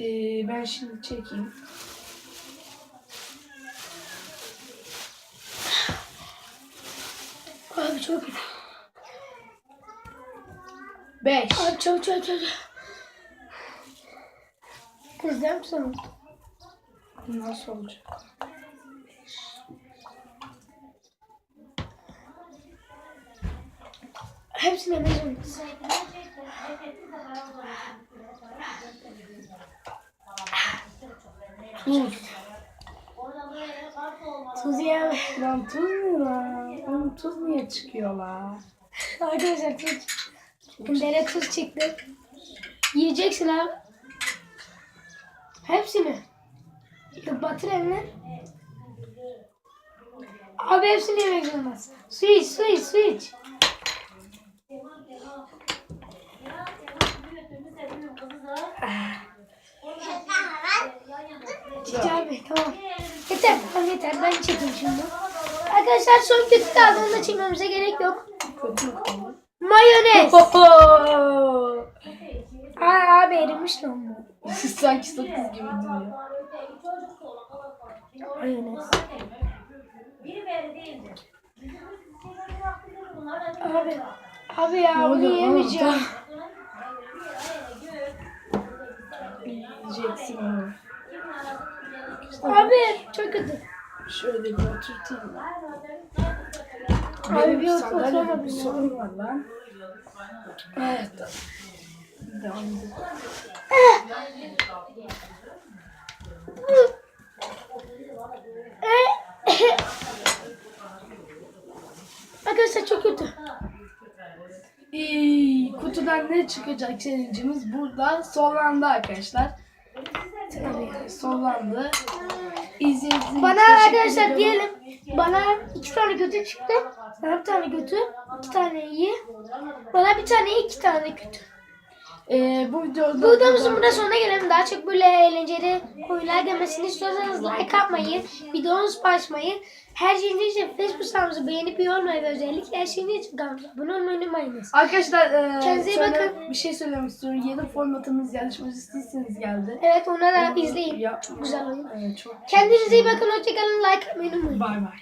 Ee, ben şimdi çekeyim. Abi çok kötü. 5. Abi çok çok çok. Kızlar mısın? Nasıl olacak? Hepsini yemeyeceğim. Tuz. Tuz yeme. Lan tuz ne lan? Oğlum tuz niye çıkıyor la? Arkadaşlar tuz. Dere tuz çıktı. Yiyeceksin abi. Hepsini. Batır eline. Abi hepsini yemek zorundasın. Su iç, su iç, su iç. Çiğ abi tamam. Yeter tamam yeter ben çekeyim şimdi. Arkadaşlar son kötü kaldı onu da çekmemize gerek yok. Mayonez. Aa, abi erimiş lan bu. Sanki sakız gibi duruyor. Mayonez. Abi. Abi. Ya bunu yemeyeceğim. Yiyeceksin onu. Abi çok kötü. Şöyle bir oturtayım. Abi Benim bir otursana bir sorun var lan. Evet. Devam edelim. Arkadaşlar çok kötü. Ee, kutudan ne çıkacak challenge'ımız burada sonlandı arkadaşlar. Tabii sonlandı. İzlediğiniz Bana arkadaşlar diyelim. Bana iki tane kötü çıktı. Sana bir tane kötü. iki tane iyi. Bana bir tane iyi, iki de kötü. Ee, bu videoda Bu videomuzun burada sonuna gelelim. Daha çok böyle eğlenceli oyunlar gelmesini istiyorsanız like atmayı, videomuzu paylaşmayı, her şeyin için Facebook sayfamızı beğenip yormayı ve özellikle her şeyin için kanalımıza abone olmayı unutmayınız. Arkadaşlar e, Kendinize iyi bakın. bir şey söylemek istiyorum. Yeni formatımız yarışmacı sizsiniz geldi. Evet ona da izleyin. Ya, Çok güzel oyun. Evet, çok Kendinize iyi bakın. Hoşçakalın. Like atmayı unutmayın. Bay bay.